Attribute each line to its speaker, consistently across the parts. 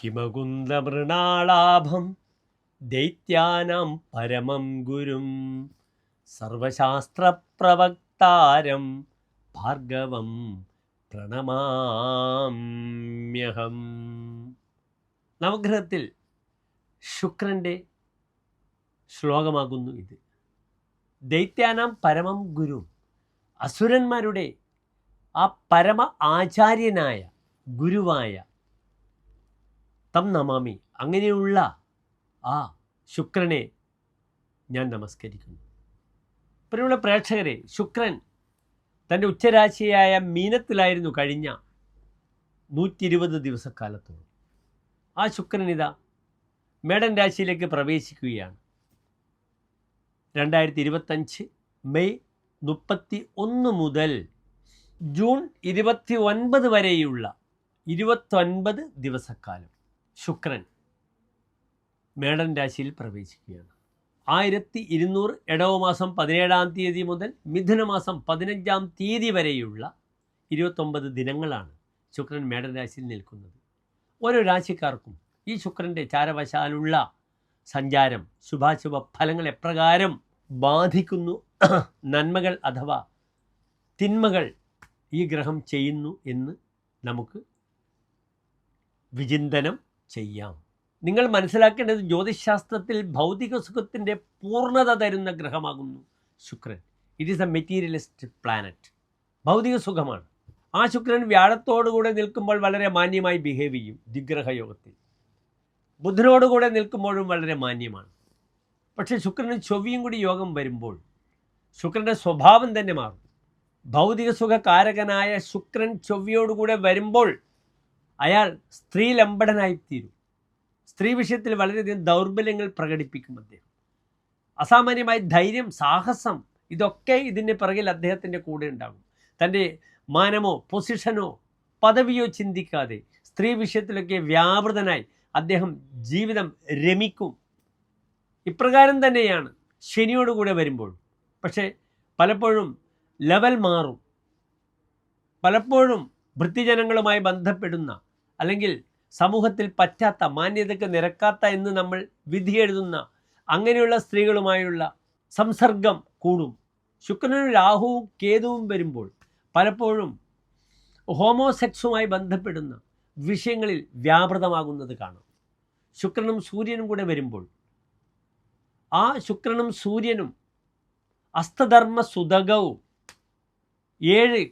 Speaker 1: ഹിമകുന്ദമൃണാളാഭം ദൈത്യാനാം പരമം ഗുരും സർവശാസ്ത്രപ്രവക്താരം ഭാർഗവം പ്രണമാമ്യഹം. നവഗ്രഹത്തിൽ ശുക്രന്റെ ശ്ലോകമാകുന്നു ഇത്. ദൈത്യാനാം പരമം ഗുരു അസുരന്മാരുടെ ആ പരമ ആചാര്യനായ ഗുരുവായ തം നമാമി. അങ്ങനെയുള്ള ആ ശുക്രനെ ഞാൻ നമസ്കരിക്കുന്നു. പ്രിയമുള്ള പ്രേക്ഷകരെ ശുക്രൻ തന്റെ ഉച്ചരാശിയായ മീനത്തിലായിരുന്നു കഴിഞ്ഞ നൂറ്റി ഇരുപത് ദിവസക്കാലത്തോളം. ആ ശുക്രൻ ഇതാ മേടൻ രാശിയിലേക്ക് പ്രവേശിക്കുകയാണ്. രണ്ടായിരത്തി ഇരുപത്തഞ്ച് മെയ് മുപ്പത്തി ഒന്ന് മുതൽ ജൂൺ ഇരുപത്തി ഒൻപത് വരെയുള്ള ഇരുപത്തൊൻപത് ദിവസക്കാലം. ശുക്രൻ മേടൻ രാശിയിൽ പ്രവേശിക്കുകയാണ്. ആയിരത്തി ഇരുന്നൂറ് ഇടവ മാസം പതിനേഴാം തീയതി മുതൽ മിഥുന മാസം പതിനഞ്ചാം തീയതി വരെയുള്ള ഇരുപത്തൊമ്പത് ദിനങ്ങളാണ് ശുക്രൻ മേടൻ രാശിയിൽ നിൽക്കുന്നത്. ഓരോ രാശിക്കാർക്കും ഈ ശുക്രന്റെ ചാരവശാലുള്ള സഞ്ചാരം ശുഭാശുഭ ഫലങ്ങൾ എപ്രകാരം ബാധിക്കുന്നു നന്മകൾ അഥവാ തിന്മകൾ ഈ ഗ്രഹം ചെയ്യുന്നു എന്ന് നമുക്ക് വിചിന്തനം ചെയ്യാം. നിങ്ങൾ മനസ്സിലാക്കേണ്ടത് ജ്യോതിശാസ്ത്രത്തിൽ ഭൗതിക സുഖത്തിന്റെ പൂർണത തരുന്ന ഗ്രഹമാകുന്നു ശുക്രൻ. It is a materialist planet ഭൗതിക സുഖമാണ്. ആ ശുക്രൻ വ്യാഴത്തോടുകൂടെ നിൽക്കുമ്പോൾ വളരെ മാന്യമായി ബിഹേവ് ചെയ്യും ദിഗ്രഹയോഗത്തിൽ ബുധനോടുകൂടെ നിൽക്കുമ്പോഴും വളരെ മാന്യമാണ്. പക്ഷേ ശുക്രന് ചൊവ്വയും കൂടി യോഗം വരുമ്പോൾ ശുക്രന്റെ സ്വഭാവം തന്നെ മാറും. ഭൗതിക സുഖകാരകനായ ശുക്രൻ ചൊവ്വയോടുകൂടെ വരുമ്പോൾ അയാൾ സ്ത്രീ ലംബടനായിത്തീരും സ്ത്രീ വിഷയത്തിൽ വളരെയധികം ദൗർബല്യങ്ങൾ പ്രകടിപ്പിക്കും അദ്ദേഹം. അസാമാന്യമായ ധൈര്യം സാഹസം ഇതൊക്കെ ഇതിന്റെ പിറകിൽ അദ്ദേഹത്തിന്റെ കൂടെ ഉണ്ടാകും. തന്റെ മാനമോ പൊസിഷനോ പദവിയോ ചിന്തിക്കാതെ സ്ത്രീ വിഷയത്തിലൊക്കെ വ്യാപൃതനായി അദ്ദേഹം ജീവിതം രമിക്കും. ഇപ്രകാരം തന്നെയാണ് ശനിയോടുകൂടെ വരുമ്പോൾ. പക്ഷേ പലപ്പോഴും ലെവൽ മാറും. പലപ്പോഴും വൃത്തിജനങ്ങളുമായി ബന്ധപ്പെടുന്ന അല്ലെങ്കിൽ സമൂഹത്തിൽ പറ്റാത്ത മാന്യതയ്ക്ക് നിരക്കാത്ത എന്ന് നമ്മൾ വിധി എഴുതുന്ന അങ്ങനെയുള്ള സ്ത്രീകളുമായുള്ള സംസർഗം കൂടും. ശുക്രനും രാഹുവും കേതുവും വരുമ്പോൾ പലപ്പോഴും ഹോമോസെക്സുമായി ബന്ധപ്പെടുന്ന വിഷയങ്ങളിൽ വ്യാപൃതമാകുന്നത് കാണാം. ശുക്രനും സൂര്യനും കൂടെ വരുമ്പോൾ ആ ശുക്രനും സൂര്യനും അസ്തധർമ്മ സുതകവും ഏഴ്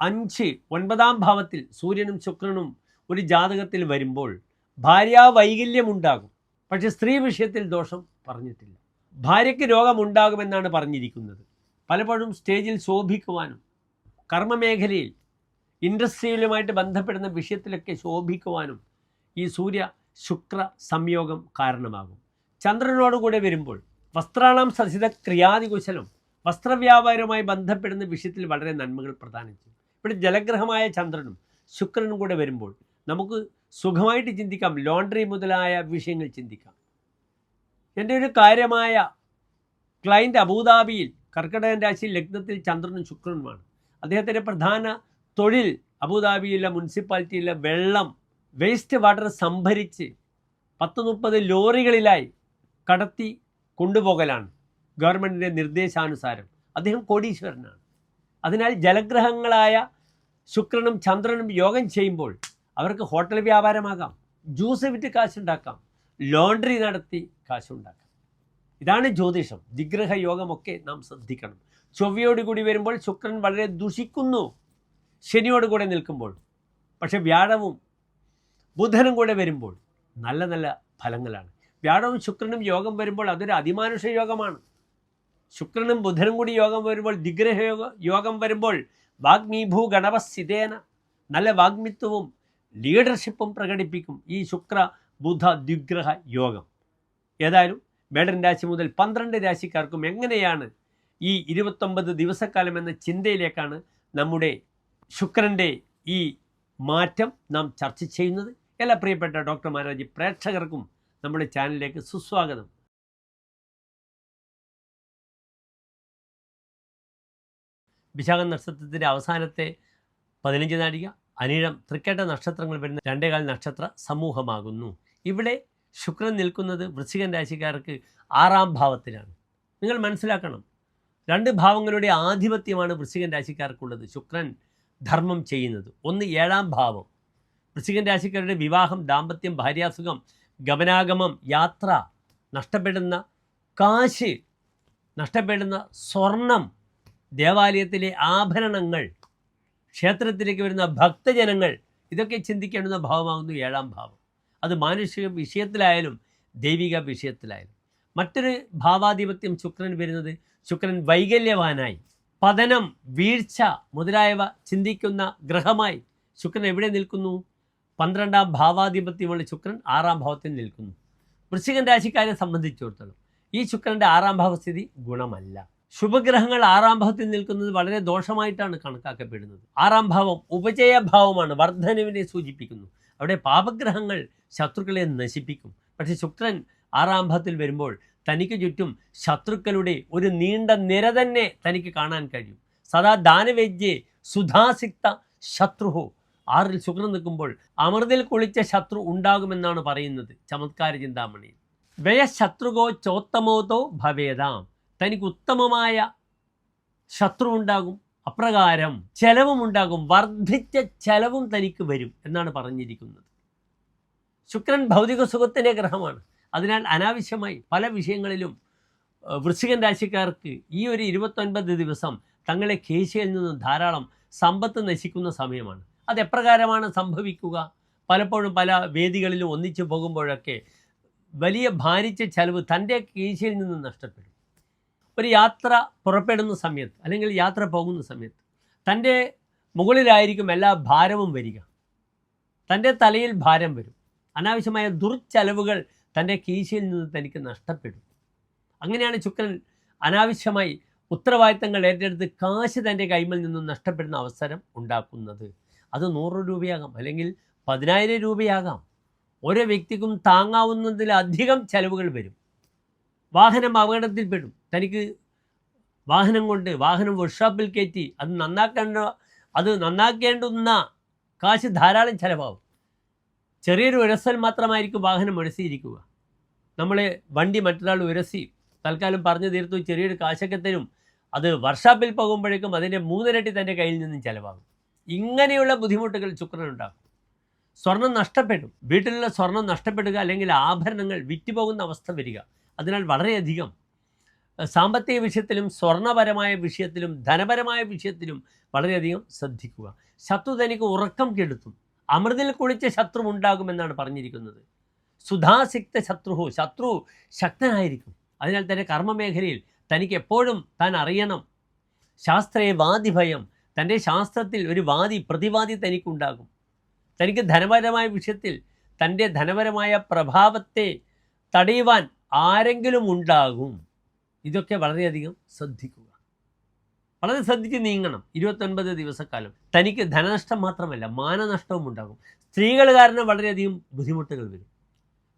Speaker 1: അഞ്ച് ഒൻപതാം ഭാവത്തിൽ സൂര്യനും ശുക്രനും ഒരു ജാതകത്തിൽ വരുമ്പോൾ ഭാര്യാ വൈകല്യമുണ്ടാകും. പക്ഷെ സ്ത്രീ വിഷയത്തിൽ ദോഷം പറഞ്ഞിട്ടില്ല. ഭാര്യയ്ക്ക് രോഗമുണ്ടാകുമെന്നാണ് പറഞ്ഞിരിക്കുന്നത്. പലപ്പോഴും സ്റ്റേജിൽ ശോഭിക്കുവാനും കർമ്മമേഖലയിൽ ഇൻഡസ്ട്രിയിലുമായിട്ട് ബന്ധപ്പെടുന്ന വിഷയത്തിലൊക്കെ ശോഭിക്കുവാനും ഈ സൂര്യ ശുക്ര സംയോഗം കാരണമാകും. ചന്ദ്രനോടുകൂടെ വരുമ്പോൾ വസ്ത്രാണം സസിത ക്രിയാതികുശലം വസ്ത്രവ്യാപാരവുമായി ബന്ധപ്പെടുന്ന വിഷയത്തിൽ വളരെ നന്മകൾ പ്രദാനം ചെയ്യും. ഇവിടെ ജലഗ്രഹമായ ചന്ദ്രനും ശുക്രനും കൂടെ വരുമ്പോൾ നമുക്ക് സുഖമായിട്ട് ചിന്തിക്കാം. ലോണ്ടറി മുതലായ വിഷയങ്ങൾ ചിന്തിക്കാം. എന്റെ ഒരു കാര്യമായ ക്ലൈന്റ് അബുദാബിയിൽ കർക്കിടകൻ രാശി ലഗ്നത്തിൽ ചന്ദ്രനും ശുക്രനുമാണ്. അദ്ദേഹത്തിന്റെ പ്രധാന തൊഴിൽ അബുദാബിയിലെ മുനിസിപ്പാലിറ്റിയിലെ വെള്ളം വേസ്റ്റ് വാട്ടർ സംഭരിച്ച് പത്ത് മുപ്പത് ലോറികളിലായി കടത്തി കൊണ്ടുപോകലാണ്. ഗവൺമെന്റിന്റെ നിർദ്ദേശാനുസാരം. അദ്ദേഹം കോടീശ്വരനാണ്. അതിനാൽ ജലഗ്രഹങ്ങളായ ശുക്രനും ചന്ദ്രനും യോഗം ചെയ്യുമ്പോൾ അവർക്ക് ഹോട്ടൽ വ്യാപാരമാകാം ജ്യൂസ് വിറ്റ് കാശുണ്ടാക്കാം ലോണ്ടറി നടത്തി കാശുണ്ടാക്കാം. ഇതാണ് ജ്യോതിഷം. നിഗ്രഹ യോഗമൊക്കെ നാം ശ്രദ്ധിക്കണം. ചൊവ്വയോട് കൂടി വരുമ്പോൾ ശുക്രൻ വളരെ ദുഷിക്കുന്നു. ശനിയോട് കൂടെ നിൽക്കുമ്പോൾ പക്ഷെ വ്യാഴവും ബുധനും കൂടെ വരുമ്പോൾ നല്ല നല്ല ഫലങ്ങളാണ്. വ്യാഴവും ശുക്രനും യോഗം വരുമ്പോൾ അതൊരു അതിമാനുഷ യോഗമാണ്. ശുക്രനും ബുധനും കൂടി യോഗം വരുമ്പോൾ ദിഗ്രഹ യോഗം വരുമ്പോൾ വാഗ്മീഭൂ ഗണപസ്ഥിതേന നല്ല വാഗ്മിത്വവും ലീഡർഷിപ്പും പ്രകടിപ്പിക്കും ഈ ശുക്ര ബുധ ദ്വിഗ്രഹ യോഗം. ഏതായാലും മേടൻ രാശി മുതൽ പന്ത്രണ്ട് രാശിക്കാർക്കും എങ്ങനെയാണ് ഈ ഇരുപത്തൊമ്പത് ദിവസക്കാലം എന്ന ചിന്തയിലേക്കാണ് നമ്മുടെ ശുക്രന്റെ ഈ മാറ്റം നാം ചർച്ച ചെയ്യുന്നത്. എല്ലാ പ്രിയപ്പെട്ട ഡോക്ടർ മാരാജി പ്രേക്ഷകർക്കും നമ്മുടെ ചാനലിലേക്ക് സുസ്വാഗതം. വിശാഖ നക്ഷത്രത്തിന്റെ അവസാനത്തെ പതിനഞ്ച് നാഴിക അനിഴം തൃക്കേട്ട നക്ഷത്രങ്ങൾ വരുന്ന രണ്ടേകാൽ നക്ഷത്ര സമൂഹമാകുന്നു. ഇവിടെ ശുക്രൻ നിൽക്കുന്നത് വൃശ്ചികൻ രാശിക്കാർക്ക് ആറാം ഭാവത്തിലാണ്. നിങ്ങൾ മനസ്സിലാക്കണം രണ്ട് ഭാവങ്ങളുടെ ആധിപത്യമാണ് വൃശ്ചികൻ രാശിക്കാർക്കുള്ളത്. ശുക്രൻ ധർമ്മം ചെയ്യുന്നത്. ഒന്ന് ഏഴാം ഭാവം. വൃശ്ചികൻ രാശിക്കാരുടെ വിവാഹം ദാമ്പത്യം ഭാര്യാസുഖം ഗമനാഗമം യാത്ര നഷ്ടപ്പെടുന്ന കാശ് നഷ്ടപ്പെടുന്ന സ്വർണം ദേവാലയത്തിലെ ആഭരണങ്ങൾ ക്ഷേത്രത്തിലേക്ക് വരുന്ന ഭക്തജനങ്ങൾ ഇതൊക്കെ ചിന്തിക്കേണ്ടുന്ന ഭാവമാകുന്നു ഏഴാം ഭാവം. അത് മാനുഷിക വിഷയത്തിലായാലും ദൈവിക വിഷയത്തിലായാലും. മറ്റൊരു ഭാവാധിപത്യം ശുക്രൻ വരുന്നത് ശുക്രൻ വൈകല്യവാനായി. പതനം വീഴ്ച മുതലായവ ചിന്തിക്കുന്ന ഗ്രഹമായി ശുക്രൻ എവിടെ നിൽക്കുന്നു? പന്ത്രണ്ടാം ഭാവാധിപത്യമുള്ള ശുക്രൻ ആറാം ഭാവത്തിൽ നിൽക്കുന്നു. വൃശ്ചികൻ രാശിക്കാരെ സംബന്ധിച്ചിടത്തോളം ഈ ശുക്രന്റെ ആറാം ഭാവസ്ഥിതി ഗുണമല്ല. ശുഭഗ്രഹങ്ങൾ ആറാം ഭാവത്തിൽ നിൽക്കുന്നത് വളരെ ദോഷമായിട്ടാണ് കണക്കാക്കപ്പെടുന്നത്. ആറാം ഭാവം ഉപജയഭാവമാണ് വർധനവിനെ സൂചിപ്പിക്കുന്നു. അവിടെ പാപഗ്രഹങ്ങൾ ശത്രുക്കളെ നശിപ്പിക്കും. പക്ഷേ ശുക്രൻ ആറാം ഭാവത്തിൽ വരുമ്പോൾ തനിക്ക് ചുറ്റും ശത്രുക്കളുടെ ഒരു നീണ്ട നിര തന്നെ തനിക്ക് കാണാൻ കഴിയും. സദാ ദാനവേദ്യേ സുധാസിക്ത ശത്രുഹോ. ആറിൽ ശുക്രൻ നിൽക്കുമ്പോൾ അമൃതിൽ കുളിച്ച ശത്രു ഉണ്ടാകുമെന്നാണ് പറയുന്നത്. ചമത്കാര ചിന്താമണി വ്യയശത്രുകോ ചോത്തമോതോ ഭവേദാം. തനിക്ക് ഉത്തമമായ ശത്രു ഉണ്ടാകും അപ്രകാരം ചെലവും ഉണ്ടാകും വർദ്ധിച്ച ചെലവും തനിക്ക് വരും എന്നാണ് പറഞ്ഞിരിക്കുന്നത്. ശുക്രൻ ഭൗതിക സുഖത്തിന്റെ ഗ്രഹമാണ്. അതിനാൽ അനാവശ്യമായി പല വിഷയങ്ങളിലും വൃശ്ചികൻ രാശിക്കാർക്ക് ഈ ഒരു ഇരുപത്തൊൻപത് ദിവസം തങ്ങളെ കേശയിൽ നിന്നും ധാരാളം സമ്പത്ത് നശിക്കുന്ന സമയമാണ്. അത് എപ്രകാരമാണ് സംഭവിക്കുക? പലപ്പോഴും പല വേദികളിലും ഒന്നിച്ചു പോകുമ്പോഴൊക്കെ വലിയ ഭാരിച്ച ചെലവ് തന്റെ കീശയിൽ നിന്ന് നഷ്ടപ്പെടും. ഒരു യാത്ര പുറപ്പെടുന്ന സമയത്ത് അല്ലെങ്കിൽ യാത്ര പോകുന്ന സമയത്ത് തന്റെ മുകളിലായിരിക്കും എല്ലാ ഭാരവും വരിക. തന്റെ തലയിൽ ഭാരം വരും. അനാവശ്യമായ ദുർച്ചെലവുകൾ തന്റെ കീശയിൽ നിന്ന് തനിക്ക് നഷ്ടപ്പെടും. അങ്ങനെയാണ് ശുക്രൻ അനാവശ്യമായി ഉത്തരവാദിത്തങ്ങൾ ഏറ്റെടുത്ത് കാശ് തന്റെ കൈമിൽ നിന്നും നഷ്ടപ്പെടുന്ന അവസരം ഉണ്ടാക്കുന്നത്. അത് നൂറ് രൂപയാകാം അല്ലെങ്കിൽ പതിനായിരം രൂപയാകാം. ഓരോ വ്യക്തിക്കും താങ്ങാവുന്നതിലധികം ചെലവുകൾ വരും. വാഹനം അപകടത്തിൽപ്പെടും. തനിക്ക് വാഹനം കൊണ്ട് വാഹനം വർക്ക്ഷോപ്പിൽ കയറ്റി അത് നന്നാക്കേണ്ട അത് നന്നാക്കേണ്ടുന്ന കാശ് ധാരാളം ചിലവാകും. ചെറിയൊരു ഉരസൽ മാത്രമായിരിക്കും വാഹനം ഉരസിയിരിക്കുക. നമ്മളെ വണ്ടി മറ്റൊരാൾ ഉരസി തൽക്കാലം പറഞ്ഞു തീർത്തു ചെറിയൊരു കാശൊക്കെ തരും. അത് വർക്ക്ഷോപ്പിൽ പോകുമ്പോഴേക്കും അതിന്റെ മൂന്നിരട്ടി തന്റെ കയ്യിൽ നിന്നും ചിലവാകും. ഇങ്ങനെയുള്ള ബുദ്ധിമുട്ടുകൾ ശുക്രനുണ്ടാകും സ്വർണം നഷ്ടപ്പെടും. വീട്ടിലുള്ള സ്വർണം നഷ്ടപ്പെടുക അല്ലെങ്കിൽ ആഭരണങ്ങൾ വിറ്റുപോകുന്ന അവസ്ഥ വരിക. അതിനാൽ വളരെയധികം സാമ്പത്തിക വിഷയത്തിലും സ്വർണപരമായ വിഷയത്തിലും ധനപരമായ വിഷയത്തിലും വളരെയധികം ശ്രദ്ധിക്കുക. ശത്രു തനിക്ക് ഉറക്കം കെടുത്തും. അമൃതിൽ കുളിച്ച ശത്രു ഉണ്ടാകുമെന്നാണ് പറഞ്ഞിരിക്കുന്നത്. സുധാസിക്ത ശത്രുഹു ശത്രു ശക്തനായിരിക്കും. അതിനാൽ തന്നെ കർമ്മമേഖലയിൽ തനിക്ക് എപ്പോഴും താൻ അറിയണം. ശാസ്ത്രേ വാദിഭയം തന്റെ ശാസ്ത്രത്തിൽ ഒരു വാദി പ്രതിവാദി തനിക്കുണ്ടാകും. തനിക്ക് ധനപരമായ വിഷയത്തിൽ തന്റെ ധനപരമായ പ്രഭാവത്തെ തടയുവാൻ ആരെങ്കിലും ഉണ്ടാകും. ഇതൊക്കെ വളരെയധികം ശ്രദ്ധിക്കുക. വളരെ ശ്രദ്ധിച്ച് നീങ്ങണം. ഇരുപത്തൊൻപത് ദിവസക്കാലം. തനിക്ക് ധനനഷ്ടം മാത്രമല്ല മാനനഷ്ടവും ഉണ്ടാകും. സ്ത്രീകൾ കാരണം വളരെയധികം ബുദ്ധിമുട്ടുകൾ വരും.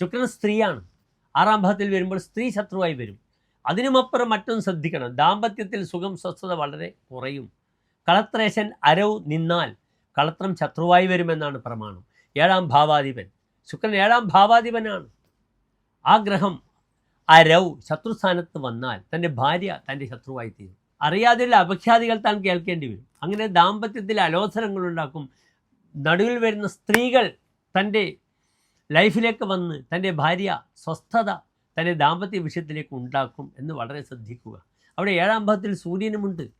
Speaker 1: ശുക്രൻ സ്ത്രീയാണ്. ആറാം ഭാവത്തിൽ വരുമ്പോൾ സ്ത്രീ ശത്രുവായി വരും. അതിനുമപ്പുറം മറ്റൊന്ന് ശ്രദ്ധിക്കണം. ദാമ്പത്യത്തിൽ സുഖം സ്വസ്ഥത വളരെ കുറയും. കളത്രേശൻ അരവ് നിന്നാൽ കളത്രം ശത്രുവായി വരുമെന്നാണ് പ്രമാണം. ഏഴാം ഭാവാധിപൻ. ശുക്രൻ ഏഴാം ഭാവാധിപനാണ്. ആ ഗ്രഹം അരവ് ശത്രുസ്ഥാനത്ത് വന്നാൽ തന്റെ ഭാര്യ തന്റെ ശത്രുവായി തീരും അറിയാതെയുള്ള അപഖ്യാതികൾ താൻ കേൾക്കേണ്ടി വരും. അങ്ങനെ ദാമ്പത്യത്തിൽ അലോസരങ്ങൾ ഉണ്ടാക്കും നടുവിൽ വരുന്ന സ്ത്രീകൾ തന്റെ ലൈഫിലേക്ക് വന്ന് തന്റെ ഭാര്യ സ്വസ്ഥത തന്റെ ദാമ്പത്യ വിഷയത്തിലേക്ക് ഉണ്ടാക്കും എന്ന് വളരെ ശ്രദ്ധിക്കുക. അവിടെ ഏഴാം ഭാഗത്തിൽ സൂര്യനുമുണ്ട്.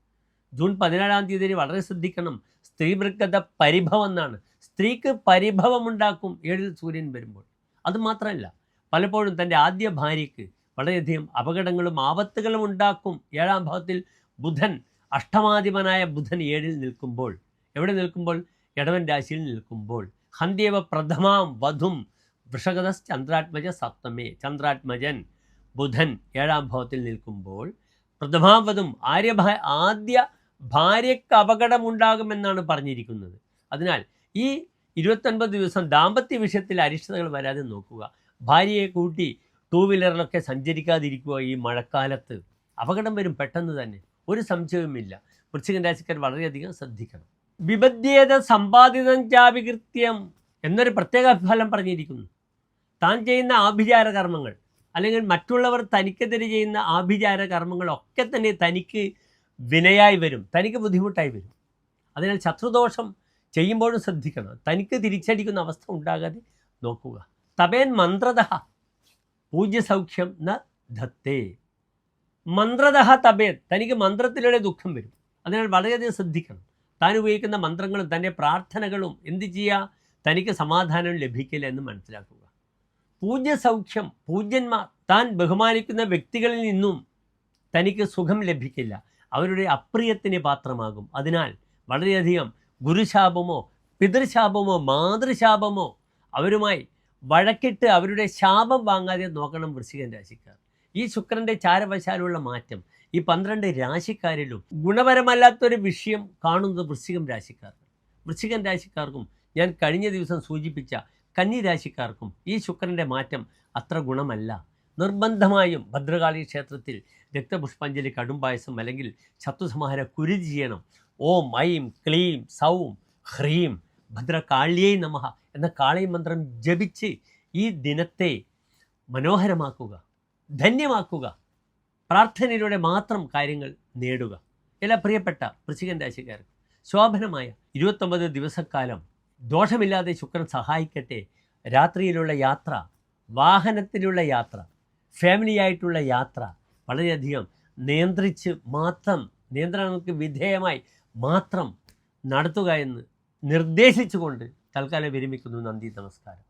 Speaker 1: ജൂൺ പതിനേഴാം തീയതി വളരെ ശ്രദ്ധിക്കണം. സ്ത്രീവൃക്കത പരിഭവം എന്നാണ്. സ്ത്രീക്ക് പരിഭവമുണ്ടാക്കും ഏഴിൽ സൂര്യൻ വരുമ്പോൾ. അതുമാത്രമല്ല പലപ്പോഴും തന്റെ ആദ്യ ഭാര്യയ്ക്ക് വളരെയധികം അപകടങ്ങളും ആപത്തുകളും ഉണ്ടാക്കും. ഏഴാം ഭാവത്തിൽ ബുധൻ അഷ്ടമാധിപനായ ബുധൻ ഏഴിൽ നിൽക്കുമ്പോൾ എവിടെ നിൽക്കുമ്പോൾ? ഇടവൻ രാശിയിൽ നിൽക്കുമ്പോൾ. ഹന്ദേവ പ്രഥമാം വധും വൃഷകത ചന്ദ്രാത്മജ സപ്തമേ ചന്ദ്രാത്മജൻ ബുധൻ ഏഴാം ഭാവത്തിൽ നിൽക്കുമ്പോൾ പ്രഥമാവതും ആര്യ ആര്യഭാ ആദ്യ ഭാര്യയ്ക്ക് അപകടമുണ്ടാകുമെന്നാണ് പറഞ്ഞിരിക്കുന്നത്. അതിനാൽ ഈ ഇരുപത്തൊൻപത് ദിവസം ദാമ്പത്യ വിഷയത്തിൽ അരിഷ്ടതകൾ വരാതെ നോക്കുക. ഭാര്യയെ കൂട്ടി ടൂ വീലറിലൊക്കെ സഞ്ചരിക്കാതിരിക്കുക ഈ മഴക്കാലത്ത്. അപകടം വരും പെട്ടെന്ന് തന്നെ. ഒരു സംശയവുമില്ല. വൃശ്ചികൻ രാശിക്കാർ വളരെയധികം ശ്രദ്ധിക്കണം. വിപദ്ധ്യേത സമ്പാദിതം ചാവികൃത്യം എന്നൊരു പ്രത്യേക ഫലം പറഞ്ഞിരിക്കുന്നു. താൻ ചെയ്യുന്ന ആഭിചാര കർമ്മങ്ങൾ അല്ലെങ്കിൽ മറ്റുള്ളവർ തനിക്കെതിരെ ചെയ്യുന്ന ആഭിചാര കർമ്മങ്ങളൊക്കെ തന്നെ തനിക്ക് വിനയായി വരും. തനിക്ക് ബുദ്ധിമുട്ടായി വരും. അതിനാൽ ശത്രുദോഷം ചെയ്യുമ്പോഴും ശ്രദ്ധിക്കണം. തനിക്ക് തിരിച്ചടിക്കുന്ന അവസ്ഥ ഉണ്ടാകാതെ നോക്കുക. തപേൻ മന്ത്രത പൂജ്യസൗഖ്യം ന ധത്തേ. മന്ത്രദഹ തബേ തനിക്ക് മന്ത്രത്തിലൂടെ ദുഃഖം വരും. അതിനാൽ വളരെയധികം ശ്രദ്ധിക്കണം. താൻ ഉപയോഗിക്കുന്ന മന്ത്രങ്ങളും തന്റെ പ്രാർത്ഥനകളും എന്ത് ചെയ്യുക? തനിക്ക് സമാധാനം ലഭിക്കില്ല എന്ന് മനസ്സിലാക്കുക. പൂജ്യസൗഖ്യം പൂജ്യന്മാർ താൻ ബഹുമാനിക്കുന്ന വ്യക്തികളിൽ നിന്നും തനിക്ക് സുഖം ലഭിക്കില്ല. അവരുടെ അപ്രിയത്തിന് പാത്രമാകും. അതിനാൽ വളരെയധികം ഗുരുശാപമോ പിതൃശാപമോ മാതൃശാപമോ അവരുമായി വഴക്കിട്ട് അവരുടെ ശാപം വാങ്ങാതെ നോക്കണം വൃശ്ചികൻ രാശിക്കാർ. ഈ ശുക്രന്റെ ചാരവശാലുള്ള മാറ്റം ഈ പന്ത്രണ്ട് രാശിക്കാരിലും ഗുണപരമല്ലാത്തൊരു വിഷയം കാണുന്നത് വൃശ്ചികം രാശിക്കാർ വൃശ്ചികൻ രാശിക്കാർക്കും ഞാൻ കഴിഞ്ഞ ദിവസം സൂചിപ്പിച്ച കന്നി രാശിക്കാർക്കും ഈ ശുക്രന്റെ മാറ്റം അത്ര ഗുണമല്ല. നിർബന്ധമായും ഭദ്രകാളി ക്ഷേത്രത്തിൽ രക്തപുഷ്പാഞ്ജലി കടുംപായസം അല്ലെങ്കിൽ ശത്രുസംഹാര കുരുതി ചെയ്യണം. ഓം ഐം ക്ലീം സൗം ഹ്രീം ഭദ്രകാള്യേ നമ എന്ന കാളി മന്ത്രം ജപിച്ച് ഈ ദിനത്തെ മനോഹരമാക്കുക ധന്യമാക്കുക പ്രാർത്ഥനയിലൂടെ മാത്രം കാര്യങ്ങൾ നേടുക. എല്ലാ പ്രിയപ്പെട്ട വൃശ്ചികൻ രാശിക്കാർക്ക് ശോഭനമായ ഇരുപത്തൊമ്പത് ദിവസക്കാലം ദോഷമില്ലാതെ ശുക്രൻ സഹായിക്കട്ടെ. രാത്രിയിലുള്ള യാത്ര വാഹനത്തിലുള്ള യാത്ര ഫാമിലിയായിട്ടുള്ള യാത്ര വളരെയധികം നിയന്ത്രിച്ച് മാത്രം നിയന്ത്രണങ്ങൾക്ക് വിധേയമായി മാത്രം നടത്തുക എന്ന് നിർദ്ദേശിച്ചുകൊണ്ട് തൽക്കാലം വിരമിക്കുന്നു. നന്ദി നമസ്കാരം.